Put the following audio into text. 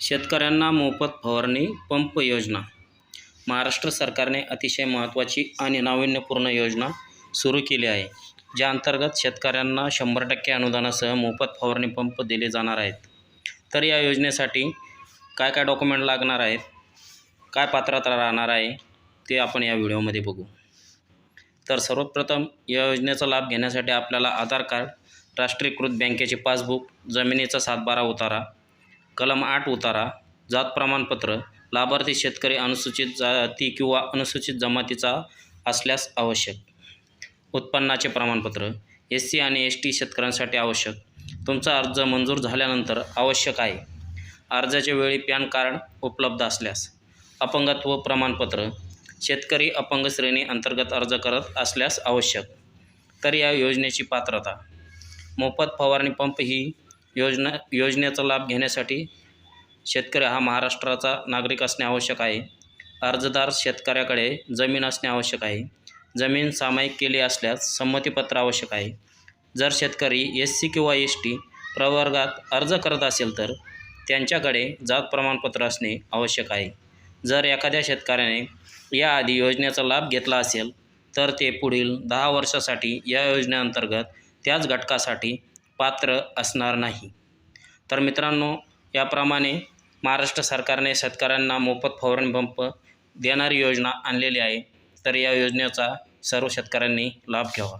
शेतकऱ्यांना मोफत फवारणी पंप योजना. महाराष्ट्र सरकारने अतिशय महत्त्वाची आणि नाविन्यपूर्ण योजना सुरू केली आहे ज्या अंतर्गत शेतकऱ्यांना शंभर टक्के अनुदानासह मोफत फवारणी पंप दिले जाणार आहेत. तर या योजनेसाठी काय काय डॉक्युमेंट लागणार आहेत काय पात्रता राहणार आहे ते आपण या व्हिडिओमध्ये बघू. तर सर्वप्रथम या योजनेचा लाभ घेण्यासाठी आपल्याला आधार कार्ड राष्ट्रीयकृत बँकेचे पासबुक जमिनीचा सातबारा उतारा कलम आठ उतारा जात प्रमाणपत्र लाभार्थी शेतकरी अनुसूचित जाती किंवा अनुसूचित जमातीचा असल्यास आवश्यक. उत्पन्नाचे प्रमाणपत्र एस सी आणि एस टी शेतकऱ्यांसाठी आवश्यक. तुमचा अर्ज मंजूर झाल्यानंतर आवश्यक आहे. अर्जाच्या वेळी पॅन कार्ड उपलब्ध असल्यास. अपंगत्व प्रमाणपत्र शेतकरी अपंग श्रेणी अंतर्गत अर्ज करत असल्यास आवश्यक. तर या योजनेची पात्रता मोफत फवारणी पंप ही योजना योजनेचा लाभ घेण्यासाठी शेतकरी हा महाराष्ट्राचा नागरिक असणे आवश्यक आहे. अर्जदार शेतकऱ्याकडे जमीन असणे आवश्यक आहे. जमीन सामायिक केली असल्यास संमतीपत्र आवश्यक आहे. जर शेतकरी एस सी किंवा एस टी प्रवर्गात अर्ज करत असेल तर त्यांच्याकडे जात प्रमाणपत्र असणे आवश्यक आहे. जर एखाद्या शेतकऱ्याने याआधी योजनेचा लाभ घेतला असेल तर ते पुढील दहा वर्षासाठी या योजनेअंतर्गत त्याच घटकासाठी पात्र असणार नाही. तर मित्रांनो याप्रमाणे महाराष्ट्र सरकारने शेतकऱ्यांना मोफत फवारणी पंप देणारी योजना आणलेली आहे. तर या योजनेचा सर्व शेतकऱ्यांनी लाभ घ्यावा.